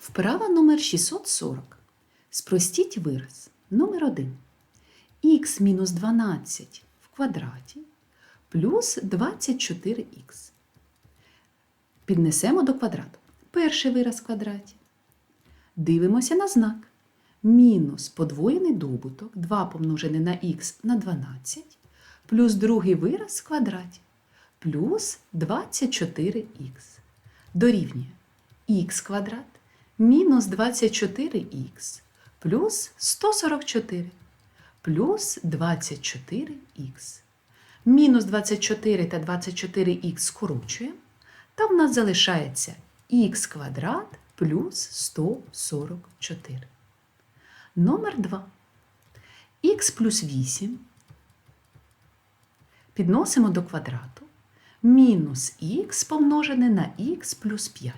Вправа номер 640. Спростіть вираз. Номер 1. х мінус 12 в квадраті плюс 24х. Піднесемо до квадрату. Перший вираз в квадраті. Дивимося на знак. Мінус подвоєний добуток 2 помножене на х на 12, плюс другий вираз в квадраті, плюс 24х. Дорівнює х квадрат мінус 24х плюс 144 плюс 24х. Мінус 24 та 24х скорочуємо, та в нас залишається х квадрат плюс 144. Номер 2. х плюс 8 підносимо до квадрату. Мінус х помножене на х плюс 5.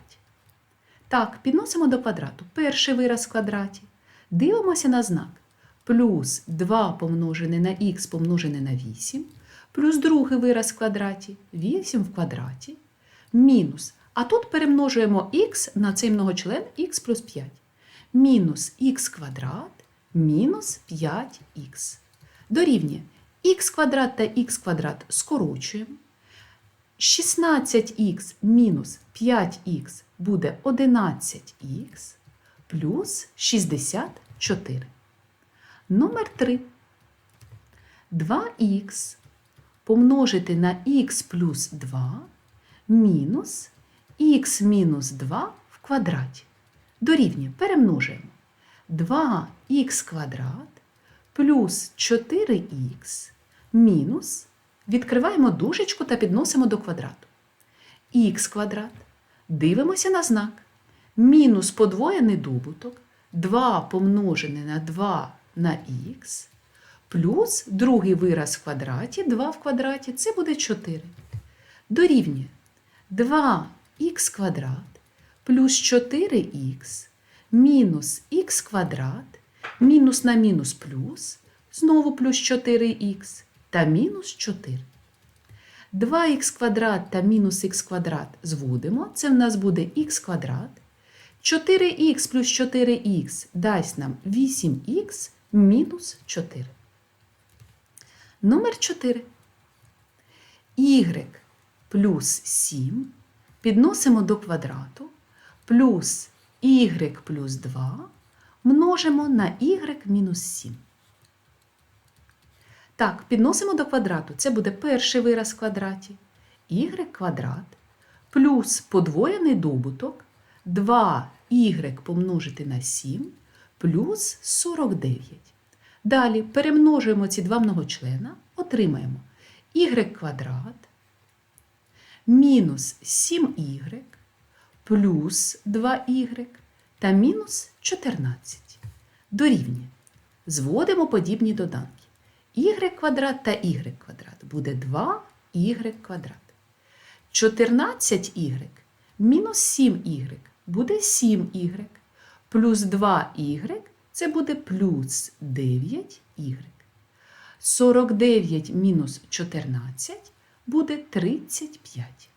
Так, підносимо до квадрату. Перший вираз в квадраті. Дивимося на знак. Плюс 2 помножене на х помножене на 8, плюс другий вираз в квадраті 8 в квадраті, мінус. А тут перемножуємо х на цей многочлен х плюс 5. Мінус х квадрат мінус 5х. Дорівнює х квадрат та х квадрат скорочуємо. 16х мінус 5х буде 11х плюс 64. Номер 3. 2х помножити на х плюс 2 мінус х мінус 2 в квадраті. Дорівнює перемножуємо 2х квадрат плюс 4х мінус Відкриваємо дужечку та підносимо до квадрату. Х квадрат. Дивимося на знак. Мінус подвоєний добуток 2 помножене на 2 на х, плюс другий вираз в квадраті, 2 в квадраті, це буде 4. Дорівнює 2х квадрат плюс 4х мінус х квадрат, мінус на мінус плюс, знову плюс 4х та мінус 4. 2х квадрат та мінус х квадрат зводимо. Це в нас буде х квадрат. 4х плюс 4х дасть нам 8х мінус 4. Номер 4. y плюс 7 підносимо до квадрату плюс y плюс 2 множимо на y мінус 7. Так, підносимо до квадрату. Це буде перший вираз в квадраті. y квадрат плюс подвоєний добуток 2y помножити на 7 плюс 49. Далі перемножуємо ці два многочлена, отримаємо y квадрат мінус 7y плюс 2y та мінус 14. Дорівнює. Зводимо подібні доданки y квадрат та y квадрат буде 2y квадрат. 14y мінус 7y буде 7y, плюс 2y це буде плюс 9y. 49 мінус 14 буде 35.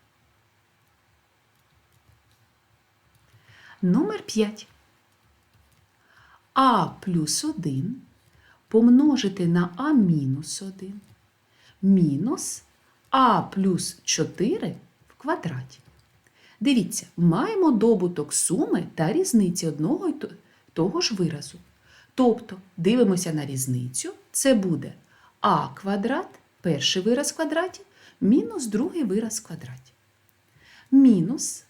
Номер 5. А плюс 1 помножити на а мінус 1 мінус а плюс 4 в квадраті. Дивіться, маємо добуток суми та різниці одного й того ж виразу. Тобто дивимося на різницю, це буде а квадрат, перший вираз в квадраті, мінус другий вираз в квадраті. Мінус.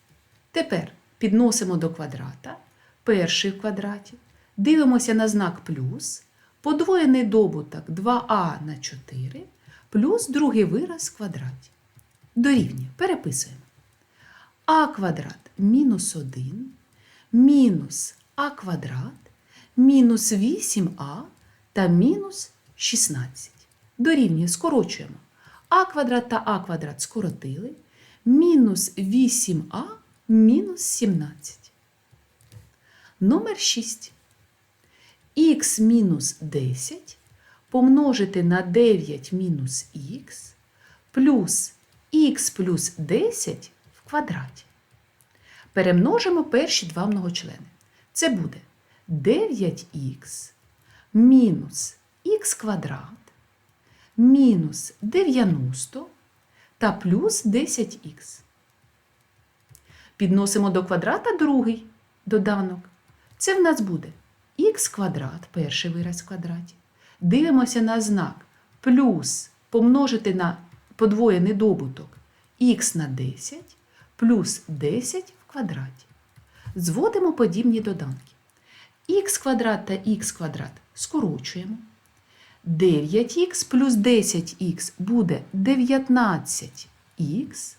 Тепер підносимо до квадрата перший в квадраті, дивимося на знак плюс, подвоєний добуток 2а на 4 плюс другий вираз в квадраті. Дорівнює. Переписуємо. а квадрат мінус 1 мінус а квадрат мінус 8а та мінус 16. Дорівнює, скорочуємо. а квадрат та а квадрат скоротили. Мінус 8а мінус 17. Номер 6 х мінус 10 помножити на 9 мінус х плюс х плюс 10 в квадраті. Перемножимо перші два многочлени. Це буде 9х мінус х квадрат мінус 90 та плюс 10х. Підносимо до квадрата другий доданок. Це в нас буде х квадрат, перший вираз в квадраті. Дивимося на знак плюс помножити на подвоєний добуток х на 10 плюс 10 в квадраті. Зводимо подібні доданки. х квадрат та х квадрат скорочуємо. 9х плюс 10х буде 19х.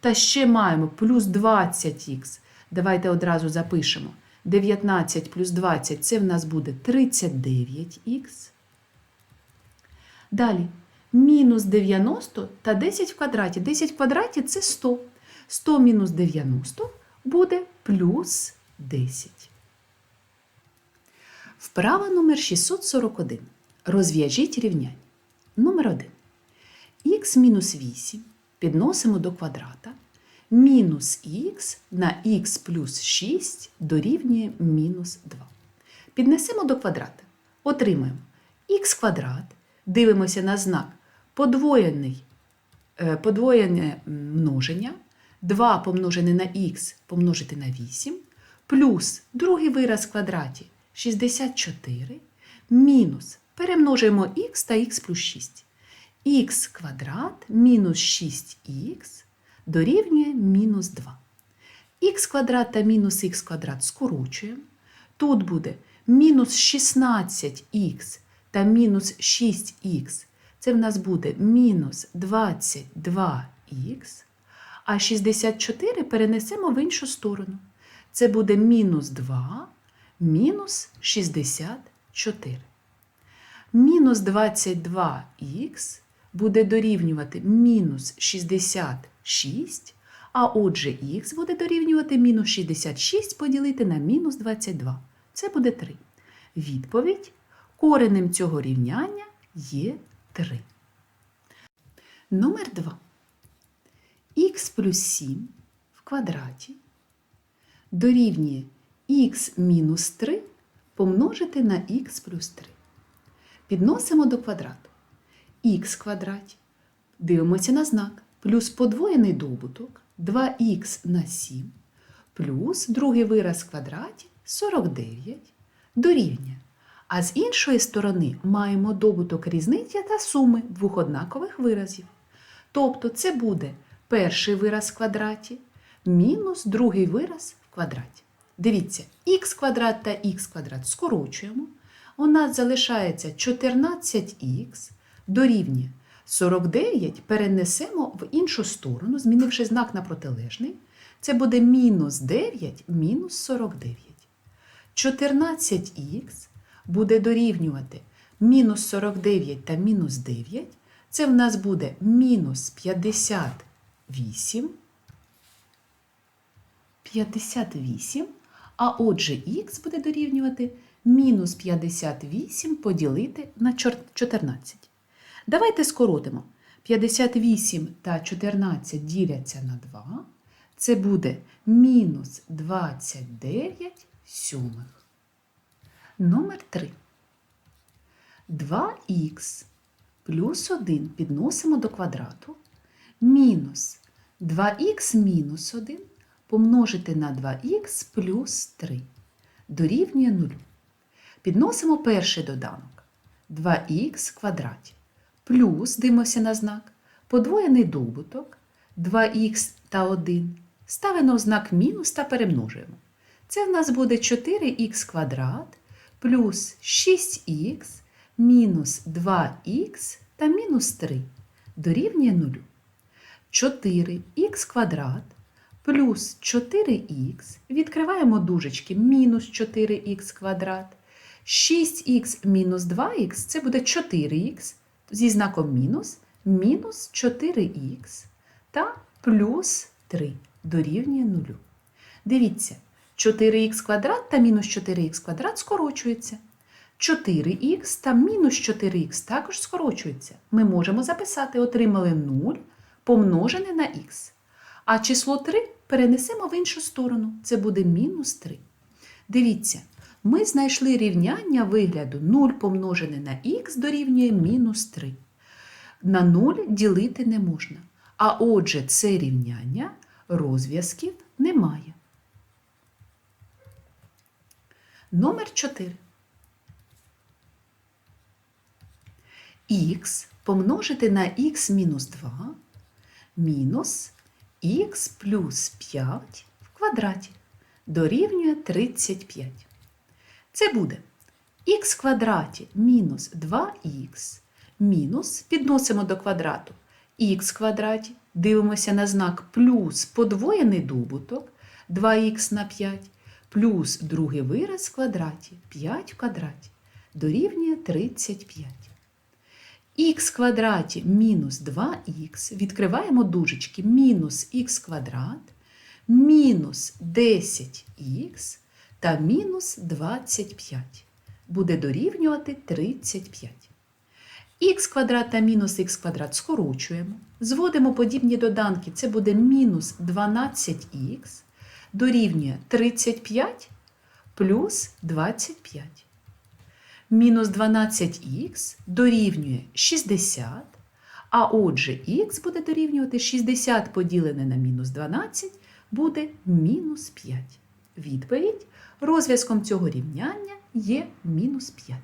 Та ще маємо плюс 20х. Давайте одразу запишемо. 19 плюс 20 це в нас буде 39х. Далі мінус 90 та 10 в квадраті. 10 в квадраті це 100. 100 мінус 90 буде плюс 10. Вправа номер 641. Розв'яжіть рівняння. Номер 1. х мінус 8 підносимо до квадрата. Мінус х на х плюс 6 дорівнює мінус 2. Піднесемо до квадрата. Отримаємо х квадрат. Дивимося на знак подвоєний, е, подвоєне множення. 2 помножене на х помножити на 8, плюс другий вираз в квадраті 64, мінус перемножуємо х та х плюс 6. х квадрат мінус 6х дорівнює мінус 2. х квадрат та мінус х квадрат скорочуємо. Тут буде мінус 16х та мінус 6х. Це в нас буде мінус 22х. А 64 перенесемо в іншу сторону. Це буде мінус 2 мінус 64. Мінус 22х буде дорівнювати мінус 66, а отже х буде дорівнювати мінус 66 поділити на мінус 22. Це буде 3. Відповідь коренем цього рівняння є 3. Номер 2. х плюс 7 в квадраті дорівнює х мінус 3 помножити на х плюс 3. Підносимо до квадрату. Х квадраті. Дивимося на знак. Плюс подвоєний добуток 2х на 7 плюс другий вираз в квадраті 49 дорівнює. А з іншої сторони маємо добуток різниці та суми двох однакових виразів. Тобто це буде перший вираз в квадраті мінус другий вираз в квадраті. Дивіться, х квадрат та х квадрат скорочуємо. У нас залишається 14х дорівнює 49 перенесемо в іншу сторону, змінивши знак на протилежний. Це буде мінус 9 мінус 49. 14х буде дорівнювати мінус 49 та мінус 9. Це в нас буде мінус 58. 58. А отже, х буде дорівнювати мінус 58 поділити на 14. Давайте скоротимо. 58 та 14 діляться на 2. Це буде мінус 29 сьомих. Номер 3. 2х плюс 1 підносимо до квадрату. Мінус 2х мінус 1 помножити на 2х плюс 3 дорівнює 0. Підносимо перший доданок 2х в. Плюс, дивимося на знак, подвоєний добуток 2х та 1. Ставимо знак мінус та перемножуємо. Це в нас буде 4х квадрат плюс 6х мінус 2х та мінус 3 дорівнює 0. 4х квадрат плюс 4х, відкриваємо дужечки, мінус 4х квадрат. 6х мінус 2х це буде 4х зі знаком мінус, мінус 4х та плюс 3 дорівнює 0. Дивіться, 4х квадрат та мінус 4х квадрат скорочується. 4х та мінус 4х також скорочується. Ми можемо записати, отримали 0 помножене на х. А число 3 перенесемо в іншу сторону. Це буде мінус 3. Дивіться, ми знайшли рівняння вигляду 0 помножене на х дорівнює мінус 3. На 0 ділити не можна. А отже, це рівняння розв'язків немає. Номер 4. х помножити на х мінус 2 мінус х плюс 5 в квадраті дорівнює 35. Це буде х квадраті мінус 2х мінус, підносимо до квадрату, х квадраті, дивимося на знак плюс подвоєний добуток 2х на 5, плюс другий вираз в квадраті 5 в квадраті дорівнює 35. х квадраті мінус 2х, відкриваємо дужечки, мінус х квадрат, мінус 10х та мінус 25. Буде дорівнювати 35. х квадрат та мінус х квадрат скорочуємо. Зводимо подібні доданки, це буде мінус 12х дорівнює 35 плюс 25. Мінус 12х дорівнює 60, а отже х буде дорівнювати 60 поділене на мінус 12 буде мінус 5. Відповідь розв'язком цього рівняння є мінус 5.